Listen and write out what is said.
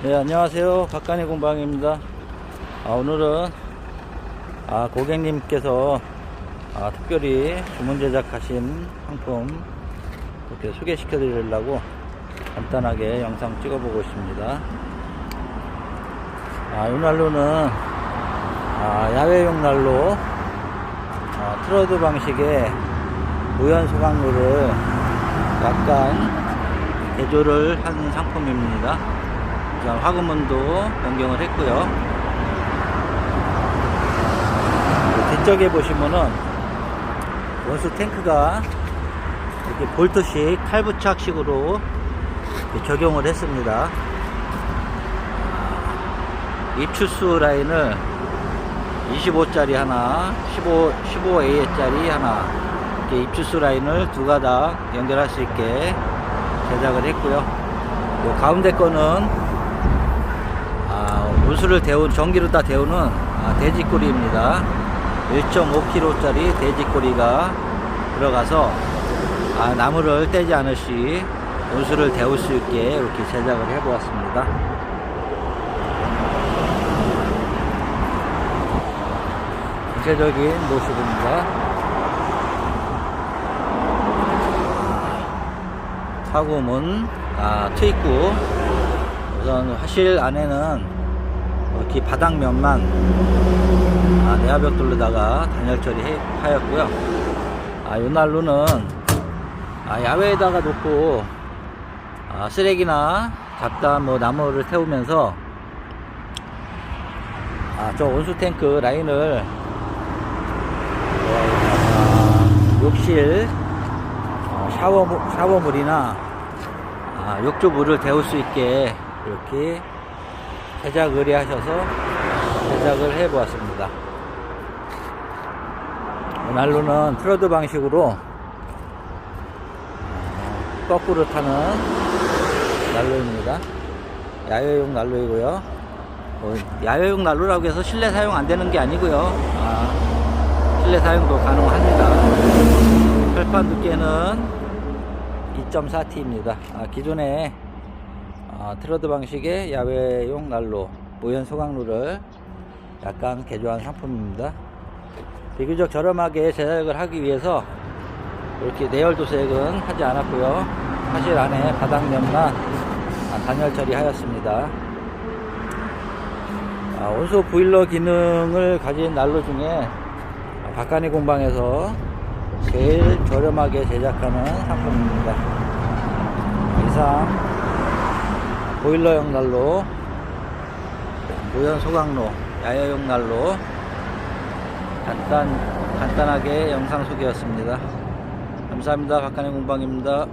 네, 안녕하세요. 박간의 공방입니다. 아, 오늘은 아, 고객님께서 아, 특별히 주문 제작하신 상품 이렇게 소개시켜 드리려고 간단하게 영상 찍어보고 있습니다. 아, 이 난로는 아, 야외용 난로 아, 트러드 방식의 무연 소각로를 약간 개조를 한 상품입니다. 자, 화금문도 변경을 했고요. 그 뒤쪽에 보시면은 원수 탱크가 이렇게 볼트식 탈부착식으로 적용을 했습니다. 입출수 라인을 25짜리 하나, 15, 15A짜리 하나, 이렇게 입출수 라인을 두 가닥 연결할 수 있게 제작을 했고요. 요 가운데 거는 아, 온수를 데운 전기로 다 데우는 아, 돼지꼬리입니다. 1.5kg짜리 돼지꼬리가 들어가서 아, 나무를 떼지 않으시 온수를 데울 수 있게 이렇게 제작을 해 보았습니다. 전체적인 모습입니다. 사고문 아, 트입구 우선 화실 안에는 이렇게 바닥면만 아, 내화벽 돌로다가 단열 처리하였고요. 아, 요 난로는 아, 야외에다가 놓고 아, 쓰레기나 잡다한 뭐 나무를 태우면서 아, 저 온수 탱크 라인을 어, 아, 욕실 어, 샤워 샤워물이나 아, 욕조 물을 데울 수 있게 이렇게 제작 의뢰하셔서 제작을 해 보았습니다. 난로는 트러드 방식으로 어, 거꾸로 타는 난로입니다. 야외용 난로이고요. 어, 야외용 난로라고 해서 실내 사용 안 되는 게 아니고요. 아, 실내 사용도 가능합니다. 철판 두께는 2.4T입니다. 아, 기존에 아, 트러드 방식의 야외용 난로, 무연 소각로를 약간 개조한 상품입니다. 비교적 저렴하게 제작을 하기 위해서 이렇게 내열 도색은 하지 않았고요. 사실 안에 바닥면만 아, 단열 처리하였습니다. 아, 온수 보일러 기능을 가진 난로 중에 박간이 공방에서 제일 저렴하게 제작하는 상품입니다. 이상 보일러용 난로, 무연 소각로, 야외용 난로 간단 간단하게 영상 소개였습니다. 감사합니다. 박간의 공방입니다.